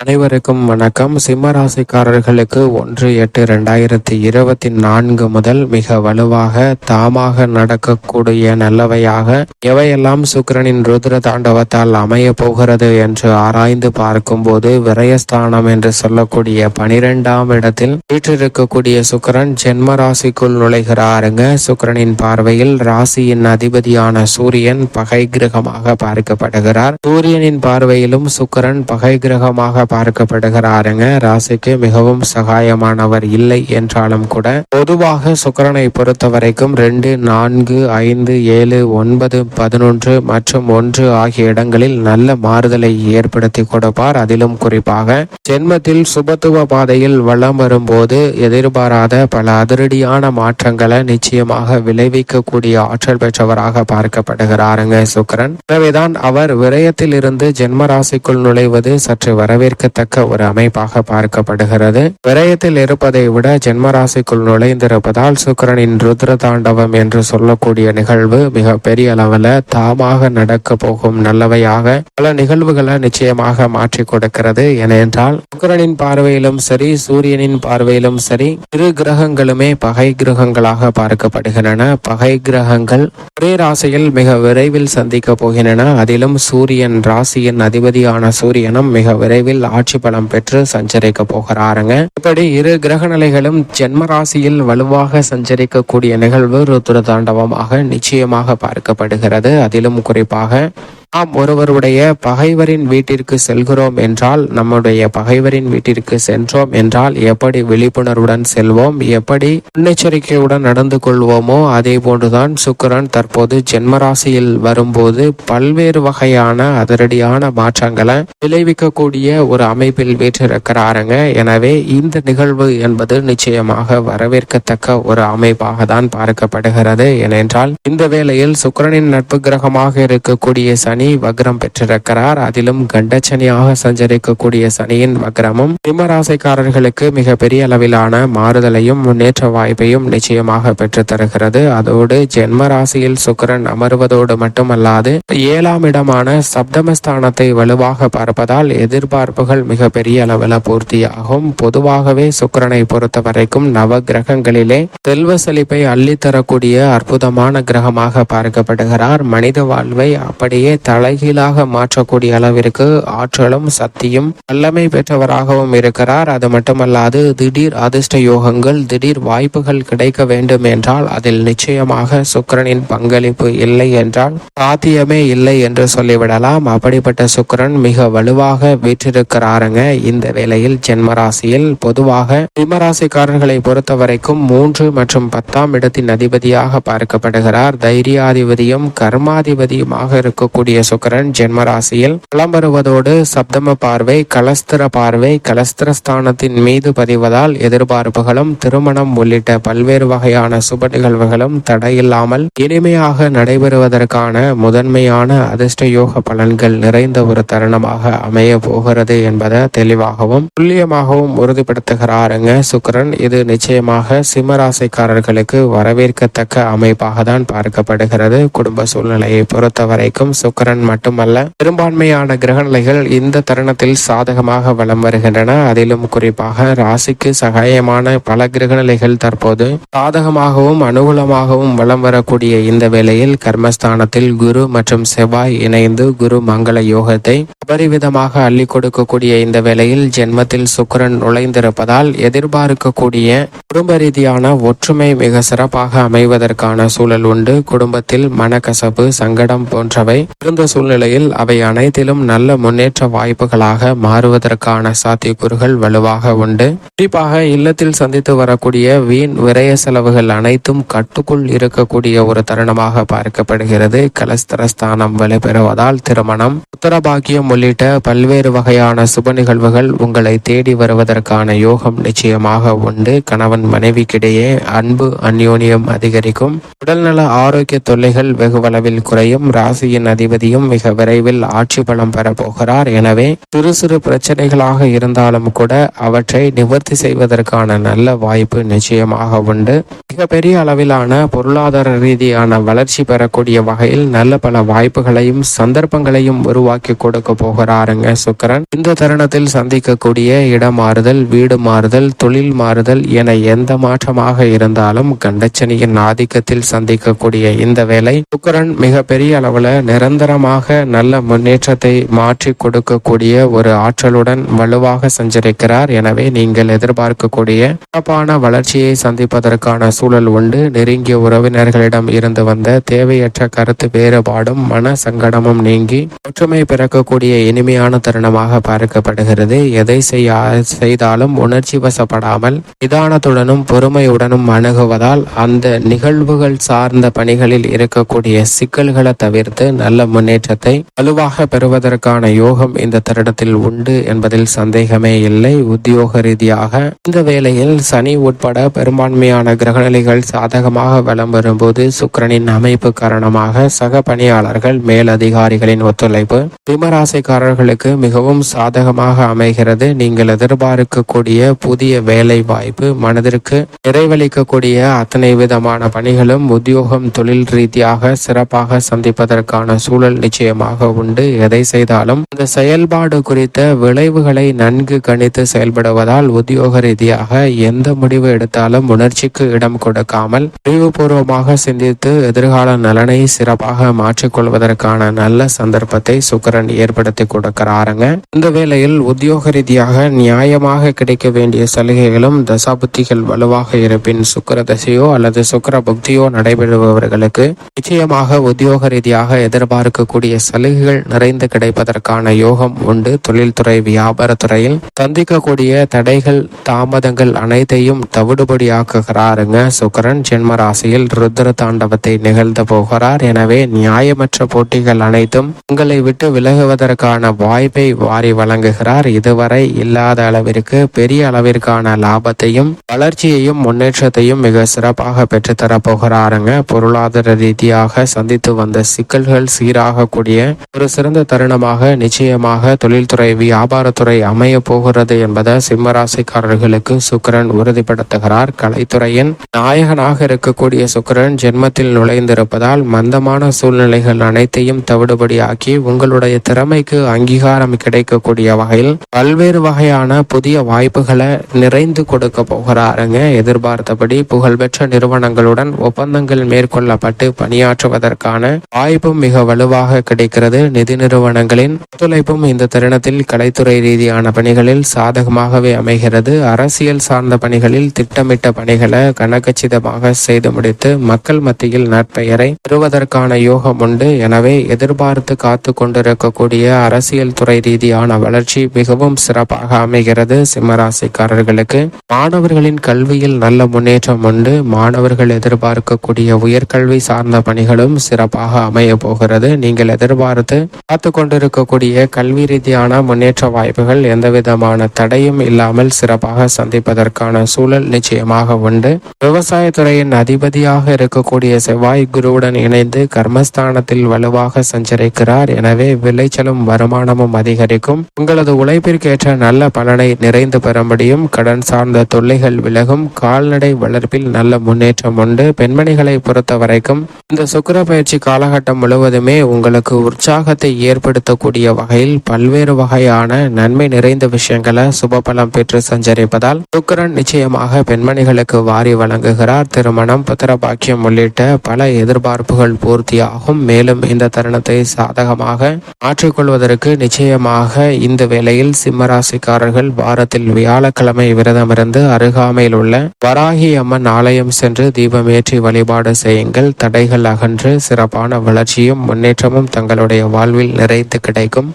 அனைவருக்கும் வணக்கம். சிம்மராசிக்காரர்களுக்கு ஒன்று எட்டு ரெண்டாயிரத்தி இருபத்தி நான்கு முதல் மிக வலுவாக தாமாக நடக்கக்கூடிய நல்லவையாக எவையெல்லாம் சுக்கிரனின் ருத்ர தாண்டவத்தால் அமைய போகிறது என்று ஆராய்ந்து பார்க்கும்போது விரயஸ்தானம் என்று சொல்லக்கூடிய பனிரெண்டாம் இடத்தில் வீற்றிருக்கக்கூடிய சுக்கிரன் ஜென்ம ராசிக்குள் நுழைகிறாருங்க. சுக்கிரனின் பார்வையில் ராசியின் அதிபதியான சூரியன் பகை கிரகமாக பார்க்கப்படுகிறார். சூரியனின் பார்வையிலும் சுக்கிரன் பகை கிரகமாக பார்க்கப்படுகிறாருங்க. ராசிக்கு மிகவும் சகாயமானவர் இல்லை என்றாலும் கூட பொதுவாக சுக்கரனை பொறுத்த வரைக்கும் ரெண்டு நான்கு ஐந்து ஏழு ஒன்பது பதினொன்று மற்றும் ஒன்று ஆகிய இடங்களில் நல்ல மாறுதலை ஏற்படுத்தி கொடுப்பார். அதிலும் குறிப்பாக ஜென்மத்தில் சுபத்துவ பாதையில் வளம் வரும்போது எதிர்பாராத பல அதிரடியான மாற்றங்களை நிச்சயமாக விளைவிக்கக்கூடிய ஆற்றல் பெற்றவராக பார்க்கப்படுகிறாருங்க சுக்கிரன். எனவேதான் அவர் விரயத்தில் இருந்து ஜென்ம ராசிக்குள் நுழைவது சற்று வரவேற்கத்தக்க ஒரு அமைப்பாக பார்க்கப்படுகிறது. விரயத்தில் இருப்பதை விட ஜென்மராசிக்குள் நுழைந்திருப்பதால் சுக்கிரனின் ருத்ர தாண்டவம் என்று சொல்லக்கூடிய நிகழ்வு மிக பெரிய அளவில் தாமாக நடக்க போகும் நல்லவையாக பல நிகழ்வுகளை நிச்சயமாக மாற்றி கொடுக்கிறது. ஏனென்றால் சுக்கிரனின் பார்வையிலும் சரி சூரியனின் பார்வையிலும் சரி இரு கிரகங்களுமே பகை கிரகங்களாக பார்க்கப்படுகின்றன. பகை கிரகங்கள் ஒரே ராசியில் மிக விரைவில் சந்திக்க போகின்றன. அதிலும் சூரியன் ராசியின் அதிபதியான சூரியனும் மிக விரைவில் ஆட்சி பலம் பெற்று சஞ்சரிக்க போகிறாருங்க. இப்படி இரு கிரக நிலைகளும் ஜென்ம ராசியில் வலுவாக சஞ்சரிக்கக்கூடிய நிகழ்வு ருத்ர தாண்டவமாக நிச்சயமாக பார்க்கப்படுகிறது. அதிலும் குறிப்பாக நாம் ஒருவருடைய பகைவரின் வீட்டிற்கு செல்கிறோம் என்றால் நம்முடைய பகைவரின் வீட்டிற்கு சென்றோம் என்றால் எப்படி விழிப்புணர்வுடன் செல்வோம் எப்படி முன்னெச்சரிக்கையுடன் நடந்து கொள்வோமோ அதே போன்றுதான் சுக்கிரன் தற்போது ஜென்மராசியில் வரும்போது பல்வேறு வகையான அதிரடியான மாற்றங்களை விளைவிக்கக்கூடிய ஒரு அமைப்பில் வீற்றிருக்கிறாருங்க. எனவே இந்த நிகழ்வு என்பது நிச்சயமாக வரவேற்கத்தக்க ஒரு அமைப்பாக தான் பார்க்கப்படுகிறது. ஏனென்றால் இந்த வேளையில் சுக்கிரனின் நட்பு கிரகமாக இருக்கக்கூடிய சனி வக்ரம் பெற்றிருக்கிறார். அதிலும் கண்டச்சனியாக சஞ்சரிக்கக்கூடிய சனியின் வக்ரமும் சிம்மராசிக்காரர்களுக்கு மிக பெரிய அளவிலான மாறுதலையும் முன்னேற்ற வாய்ப்பையும் நிச்சயமாக பெற்று தருகிறது. அதோடு ஜென்ம ராசியில் சுக்கிரன் அமர்வதோடு மட்டுமல்லாது ஏழாம் இடமான சப்தமஸ்தானத்தை வலுவாக பார்ப்பதால் எதிர்பார்ப்புகள் மிக பெரிய அளவில் பூர்த்தியாகும். பொதுவாகவே சுக்கிரனை பொறுத்த வரைக்கும் நவ கிரகங்களிலே செல்வ செழிப்பை அள்ளித்தரக்கூடிய அற்புதமான கிரகமாக பார்க்கப்படுகிறார். மனித வாழ்வை அப்படியே தலைகீழாக மாற்றக்கூடிய அளவிற்கு ஆற்றலும் சக்தியும் வல்லமை பெற்றவராகவும் இருக்கிறார். அது மட்டுமல்லாது திடீர் அதிர்ஷ்ட யோகங்கள் திடீர் வாய்ப்புகள் கிடைக்க வேண்டும் என்றால் அதில் நிச்சயமாக சுக்கிரனின் பங்களிப்பு இல்லை என்றால் சாத்தியமே இல்லை என்று சொல்லிவிடலாம். அப்படிப்பட்ட சுக்கிரன் மிக வலுவாக வீற்றிருக்கிறாருங்க. இந்த வேளையில் ஜென்மராசியில் பொதுவாக சிம்மராசிக்காரர்களை பொறுத்த வரைக்கும் மூன்று மற்றும் பத்தாம் இடத்தின் அதிபதியாக பார்க்கப்படுகிறார். தைரியாதிபதியும் கர்மாதிபதியுமாக இருக்கக்கூடிய கூடிய சுக்கரன் ஜென்ம ராசியில் பலம் வருவதோடு சப்தம பார்வை கலஸ்திர பார்வை கலஸ்திரஸ்தானத்தின் மீது பதிவதால் எதிர்பார்ப்புகளும் திருமணம் உள்ளிட்ட பல்வேறு வகையான சுப நிகழ்வுகளும் தடையில்லாமல் இனிமையாக நடைபெறுவதற்கான முதன்மையான அதிர்ஷ்ட யோக பலன்கள் நிறைந்த ஒரு தருணமாக அமைய போகிறது என்பதை தெளிவாகவும் துல்லியமாகவும் உறுதிப்படுத்துகிறாருங்க சுக்கரன். இது நிச்சயமாக சிம்மராசிக்காரர்களுக்கு வரவேற்கத்தக்க அமைப்பாக தான் பார்க்கப்படுகிறது. குடும்ப சூழ்நிலையை பொறுத்த வரைக்கும் சந்திரன் மட்டுமல்ல பெரும்பான்மையான கிரகநிலைகள் இந்த தருணத்தில் சாதகமாக வலம் வருகின்றன. அதிலும் குறிப்பாக ராசிக்கு சகாயமான பல கிரகநிலைகள் தற்போது சாதகமாகவும் அனுகூலமாகவும் வலம் வரக்கூடிய இந்த வேளையில் கர்மஸ்தானத்தில் குரு மற்றும் செவ்வாய் இணைந்து குரு மங்கள யோகத்தை அபரிவிதமாக அள்ளி கொடுக்கக்கூடிய இந்த வேளையில் ஜென்மத்தில் சுக்கரன் நுழைந்திருப்பதால் எதிர்பார்க்கக்கூடிய குடும்ப ரீதியான ஒற்றுமை மிக சிறப்பாக அமைவதற்கான சூழல் உண்டு. குடும்பத்தில் மனக்கசப்பு சங்கடம் போன்றவை இந்த சூழ்நிலையில் அவை அனைத்திலும் நல்ல முன்னேற்ற வாய்ப்புகளாக மாறுவதற்கான சாத்தியக்கூறுகள் வலுவாக உண்டு. குறிப்பாக இல்லத்தில் சந்தித்து வரக்கூடிய வீண் விரய செலவுகள் அனைத்தும் கட்டுக்குள் இருக்கக்கூடிய ஒரு தருணமாக பார்க்கப்படுகிறது. கலஸ்தரஸ்தானம் வலுப்பெறுவதால் திருமணம் உத்தரபாக்கியம் உள்ளிட்ட பல்வேறு வகையான சுப நிகழ்வுகள் உங்களை தேடி வருவதற்கான யோகம் நிச்சயமாக உண்டு. கணவன் மனைவிக்கிடையே அன்பு அந்யோன்யம் அதிகரிக்கும். உடல்நல ஆரோக்கிய தொல்லைகள் வெகுவளவில் குறையும். ராசியின் அதிபதி ரீதியும் மிக விரைவில் ஆட்சி பலம் பெறப்போகிறார் எனவே சிறு சிறு பிரச்சனைகளாக இருந்தாலும் கூட அவற்றை நிவர்த்தி செய்வதற்கான நல்ல வாய்ப்பு நிச்சயமாக உண்டு. மிகப்பெரிய அளவிலான பொருளாதார ரீதியான வளர்ச்சி பெறக்கூடிய வகையில் நல்ல பல வாய்ப்புகளையும் சந்தர்ப்பங்களையும் உருவாக்கி கொடுக்க போகிறாருங்க சுக்கரன். இந்த தருணத்தில் சந்திக்கக்கூடிய இடம் மாறுதல் வீடு மாறுதல் தொழில் மாறுதல் என எந்த மாற்றமாக இருந்தாலும் கண்டச்சனியின் ஆதிக்கத்தில் சந்திக்கக்கூடிய இந்த வேலை சுக்கரன் மிக பெரிய நிரந்தர நிரந்தரமாக நல்ல முன்னேற்றத்தை மாற்றி கொடுக்கக்கூடிய ஒரு ஆற்றலுடன் வலுவாக சஞ்சரிக்கிறார். எனவே நீங்கள் எதிர்பார்க்கக்கூடிய சிறப்பான வளர்ச்சியை சந்திப்பதற்கான சூழல் உண்டு. நெருங்கிய உறவினர்களிடம் இருந்து வந்த தேவையற்ற கருத்து வேறுபாடும் மன சங்கடமும் நீங்கி ஒற்றுமை பிறக்கக்கூடிய இனிமையான தருணமாக பார்க்கப்படுகிறது. எதை செய்ய செய்தாலும் உணர்ச்சி வசப்படாமல் நிதானத்துடனும் பொறுமையுடனும் அணுகுவதால் அந்த நிகழ்வுகள் சார்ந்த பணிகளில் இருக்கக்கூடிய சிக்கல்களை தவிர்த்து நல்ல முன்னேற்றத்தை வலுவாக பெறுவதற்கான யோகம் இந்த தருணத்தில் உண்டு என்பதில் சந்தேகமே இல்லை. உத்தியோக ரீதியாக இந்த வேளையில் சனி உட்பட பெரும்பான்மையான கிரகநிலைகள் சாதகமாக வலம் வரும்போது சுக்கிரனின் அமைப்பு காரணமாக சக பணியாளர்கள் மேலதிகாரிகளின் ஒத்துழைப்பு விமராசைக்காரர்களுக்கு மிகவும் சாதகமாக அமைகிறது. நீங்கள் எதிர்பார்க்கக்கூடிய புதிய வேலை வாய்ப்பு மனதிற்கு நிறைவளிக்கக்கூடிய அத்தனை விதமான பணிகளும் உத்தியோகம் தொழில் ரீதியாக சிறப்பாக சந்திப்பதற்கான சூழல் நிச்சயமாக உண்டு. எதை செய்தாலும் இந்த செயல்பாடு குறித்த விளைவுகளை நன்கு கணித்து செயல்படுவதால் உத்தியோக ரீதியாக எந்த முடிவு எடுத்தாலும் உணர்ச்சிக்கு இடம் கொடுக்காமல் அறிவுபூர்வமாக சிந்தித்து எதிர்கால நலனை சிறப்பாக மாற்றிக்கொள்வதற்கான நல்ல சந்தர்ப்பத்தை சுக்கரன் ஏற்படுத்தி கொடுக்கிறாருங்க. இந்த வேளையில் உத்தியோக ரீதியாக நியாயமாக கிடைக்க வேண்டிய சலுகைகளும் தசாபுத்திகள் வலுவாக இருப்பின் சுக்கர தசையோ அல்லது சுக்கர புக்தியோ நடைபெறுபவர்களுக்கு நிச்சயமாக உத்தியோக ரீதியாக எதிர்பார்க்கக்கூடிய சலுகைகள் நிறைந்து கிடைப்பதற்கான யோகம் உண்டு. தொழில்துறை வியாபாரத்துறையில் சந்திக்கக்கூடிய தடைகள் தாமதங்கள் அனைத்தையும் தவிடுபடியாக்குகிறாருங்க சுக்கரன். ஜென்ம ராசியில் ருத்ர தாண்டவத்தை நிகழ்ந்து போகிறார். எனவே நியாயமற்ற போட்டிகள் அனைத்தும் உங்களை விட்டு விலகுவதற்கான வாய்ப்பை வாரி வழங்குகிறார். இதுவரை இல்லாத அளவிற்கு பெரிய அளவிற்கான லாபத்தையும் வளர்ச்சியையும் முன்னேற்றத்தையும் மிக சிறப்பாக பெற்றுத்தர போகிறாருங்க. பொருளாதார ரீதியாக சந்தித்து வந்த சிக்கல்கள் சீராக ஆகக்கூடிய ஒரு சிறந்த தருணமாக நிச்சயமாக தொழில்துறை வியாபாரத்துறை அமைய போகிறது என்பதை சிம்மராசிக்காரர்களுக்கு சுக்கிரன் உறுதிப்படுத்துகிறார். கலைத்துறையின் நாயகனாக இருக்கக்கூடிய சுக்கிரன் ஜென்மத்தில் நுழைந்திருப்பதால் மந்தமான சூழ்நிலைகள் அனைத்தையும் தவிடுபடியாக்கி உங்களுடைய திறமைக்கு அங்கீகாரம் கிடைக்கக்கூடிய வகையில் பல்வேறு வகையான புதிய வாய்ப்புகளை நிறைந்து கொடுக்க போகிறாருங்க. எதிர்பார்த்தபடி புகழ்பெற்ற நிறுவனங்களுடன் ஒப்பந்தங்கள் மேற்கொள்ளப்பட்டு பணியாற்றுவதற்கான வாய்ப்பும் மிக வலுவாக கிடைக்கிறது. நிதி நிறுவனங்களின் ஒத்துழைப்பும் இந்த தருணத்தில் கலைத்துறை ரீதியான பணிகளில் சாதகமாகவே அமைகிறது. அரசியல் சார்ந்த பணிகளில் திட்டமிட்ட பணிகளை கனகச்சிதமாக செய்து முடித்து மக்கள் மத்தியில் நற்பெயரை பெறுவதற்கான யோகம் உண்டு. எனவே எதிர்பார்த்து காத்து கொண்டிருக்கக்கூடிய அரசியல் துறை ரீதியான வளர்ச்சி மிகவும் சிறப்பாக அமைகிறது. சிம்மராசிக்காரர்களுக்கு மாணவர்களின் கல்வியில் நல்ல முன்னேற்றம் உண்டு. மாணவர்கள் எதிர்பார்க்கக்கூடிய உயர்கல்வி சார்ந்த பணிகளும் சிறப்பாக அமைய போகிறது. நீங்கள் எதிர்பார்த்து காத்து கொண்டிருக்கக்கூடிய கல்வி ரீதியான முன்னேற்ற வாய்ப்புகள் எந்தவிதமான தடையும் இல்லாமல் சிறப்பாக சந்திப்பதற்கான சூழல் நிச்சயமாக உண்டு. விவசாயத்துறையின் அதிபதியாக இருக்கக்கூடிய செவ்வாய் குருவுடன் இணைந்து கர்மஸ்தானத்தில் வலுவாக சஞ்சரிக்கிறார். எனவே விளைச்சலும் வருமானமும் அதிகரிக்கும். உங்களது உழைப்பிற்கேற்ற நல்ல பலனை நிறைந்து பெற முடியும் கடன் சார்ந்த தொல்லைகள் விலகும். கால்நடை வளர்ப்பில் நல்ல முன்னேற்றம் உண்டு. பெண்மணிகளை பொறுத்த வரைக்கும் இந்த சுக்கிர பயிற்சி காலகட்டம் முழுவதுமே உங்களுக்கு உற்சாகத்தை ஏற்படுத்தக்கூடிய வகையில் பல்வேறு வகையான நன்மை நிறைந்த விஷயங்களை சுபபலம் பெற்று சஞ்சரிப்பதால் சுக்கரன் நிச்சயமாக பெண்மணிகளுக்கு வாரி வழங்குகிறார். திருமணம் புத்திர பாக்கியம் உள்ளிட்ட பல எதிர்பார்ப்புகள் பூர்த்தியாகும். மேலும் இந்த தருணத்தை சாதகமாக மாற்றிக்கொள்வதற்கு நிச்சயமாக இந்த வேளையில் சிம்மராசிக்காரர்கள் வாரத்தில் வியாழக்கிழமை விரதமிருந்து அருகாமையில் உள்ள வராகி அம்மன் ஆலயம் சென்று தீபமேற்றி வழிபாடு செய்யுங்கள். தடைகள் அகன்று சிறப்பான வளர்ச்சியும் முன்னேற்றம் முன்னேற்றமும் தங்களுடைய வாழ்வில் நிறைத்து கிடைக்கும்.